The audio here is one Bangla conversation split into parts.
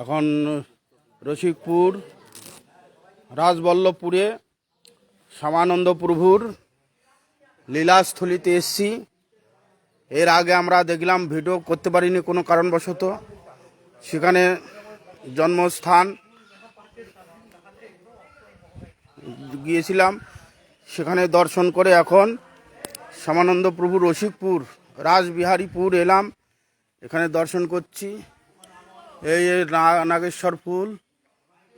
এখন রসিকপুর, রাজবল্লভপুরে শ্যামানন্দ প্রভুর লীলাস্থলিতে এসছি। এর আগে আমরা দেখলাম, ভিডিও করতে পারিনি কোনো কারণবশত। সেখানে জন্মস্থান গিয়েছিলাম। সেখানে দর্শন করে এখন শ্যামানন্দ প্রভু রসিকপুর রাসবিহারীপুর এলাম। এখানে দর্শন করছি। এই নাগেশ্বর ফুল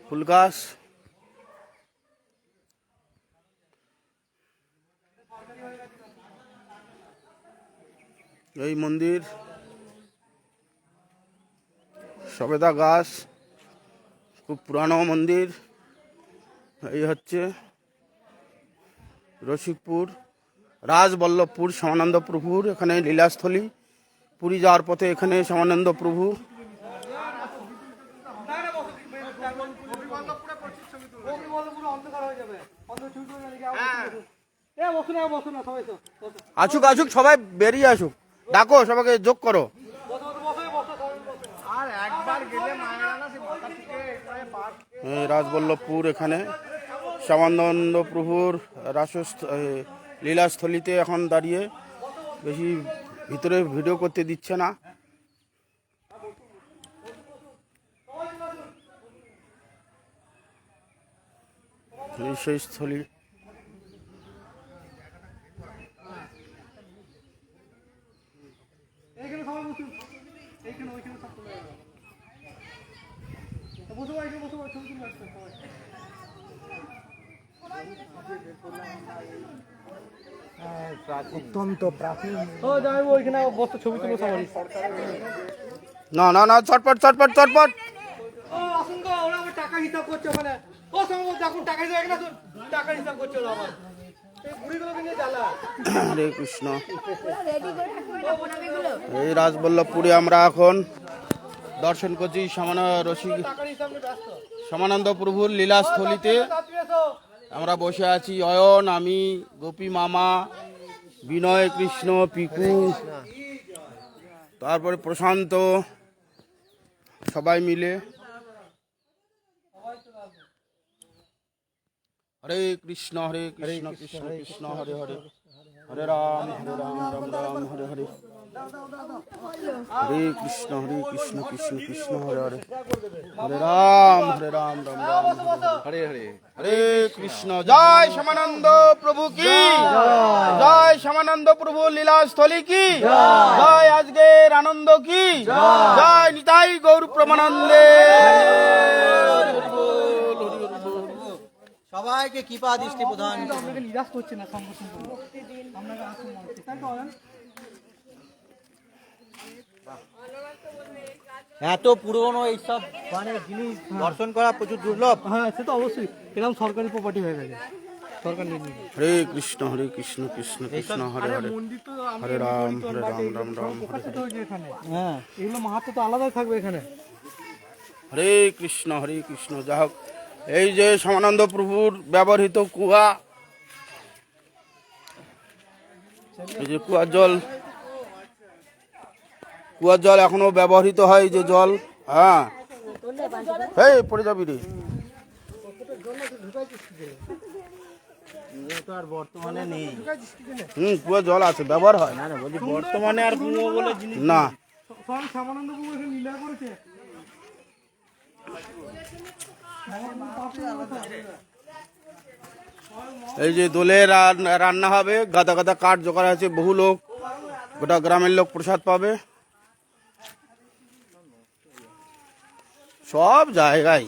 ফুল গাছ। এই মন্দির। সবেদা গাছ, খুব পুরানো মন্দির। এই হচ্ছে রসিকপুর। রাজবল্লভপুর শ্যামানন্দ প্রভুর এখানে লীলাস্থলী। পুরী যাওয়ার পথে এখানে শ্যামানন্দ প্রভু আসুক আসুক সবাই বেরিয়ে আসুক। ডাকো সবাইকে যোগ করো। রাজবল্লভপুর এখানে শ্যামানন্দ প্রভুর এ, লীলাস্থলিতে এখন দাঁড়িয়ে বেশি ভিতরে ভিডিও করতে দিচ্ছে না। সেই স্থলী বসে অত্যন্ত প্রাচীন। না না না চটপট চটপট চটপট ও আসুন গো ওরা আমার টাকা হিসাব করছে ওখানে। ও সঙ্গে দেখুন টাকা হিসাব এখানে টাকা হিসাব করছে আমার এই বুড়িগুলোকে নিয়ে জ্বালা। হরে কৃষ্ণ। এই রাজবল্লভপুরে আমরা এখন দর্শন করছি সমান রসিক সমানন্দ প্রভুর লীলাস্থলিতে। আমরা বসে আছি, অয়ন, আমি, গোপী মামা, বিনয়, কৃষ্ণ, পিকু, তারপরে প্রশান্ত, সবাই মিলে। হরে কৃষ্ণ হরে কৃষ্ণ কৃষ্ণ কৃষ্ণ, হরে হরে। হরে রাম হরে রাম রাম রাম হরে হরে হরে। কৃষ্ণ হরে কৃষ্ণ কৃষ্ণ কৃষ্ণ হরে হরে। হরে রাম হরে রাম রাম রাম হরে হরে। হরে কৃষ্ণ। জয় শ্যামানন্দ প্রভু কি? জয় শ্যামানন্দ প্রভু লীলাস্থলী কি? জয়। আজকের আনন্দ কি? জয় নিতাই গৌর প্রমানন্দে। সবাইকে কৃপা দৃষ্টি প্রদান আপনাকে নিরাশ করছে না সংগঠন আপনাকে আসুন মানুষ তাই তো অয়ন? এত পুরনো এইসব মানে জিনিস দর্শন করা প্রচুর দুর্লভ। হ্যাঁ সে তো অবশ্যই। এরকম সরকারি প্রপার্টি হয়ে গেছে। হরে কৃষ্ণ হরে কৃষ্ণ কৃষ্ণ কৃষ্ণ হরে হরে। হরে রাম হরে রাম রাম রাম হ্যাঁ। এগুলো মাহাত্ম তো আলাদাই থাকবে এখানে। হরে কৃষ্ণ হরে কৃষ্ণ। যা হোক এই যে সমানন্দ প্রভুর ব্যবহৃত কুয়া এই যে কুয়ার জল কুয়ার জল এখনও ব্যবহৃত হয় এই যে জল হ্যাঁ। এই পড়ে যাবি রে। বর্তমানে নেই হুম কুয়ার জল আছে ব্যবহার হয়। না না বর্তমানে আর কুয়ো বলে জিনিস না। করেছে। এই যে দোলে রান- রান্না হবে, গাদা গাদা কাঠ জোগাড় আছে বহু লোক, গোটা গ্রামের লোক প্রসাদ পাবে। সব জায়গায়।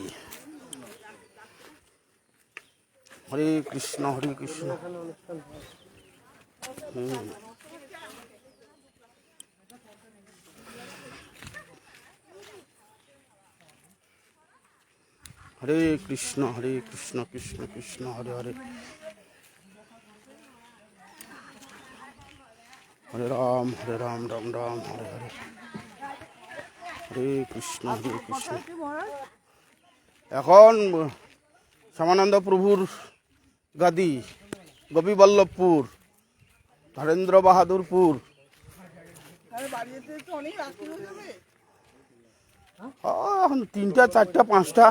হরে কৃষ্ণ হরে কৃষ্ণ। হুম। হরে কৃষ্ণ হরে কৃষ্ণ কৃষ্ণ কৃষ্ণ, হরে হরে। হরে রাম হরে রাম রাম রাম, হরে হরে। হরে কৃষ্ণ হরে কৃষ্ণ। এখন শ্যামানন্দ প্রভুর গাদি, গোপীবল্লভপুর, ধরেন্দ্র বাহাদুরপুর। এখন তিনটা চারটা পাঁচটা।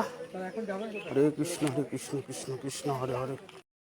হরে কৃষ্ণ হরে কৃষ্ণ কৃষ্ণ কৃষ্ণ হরে হরে।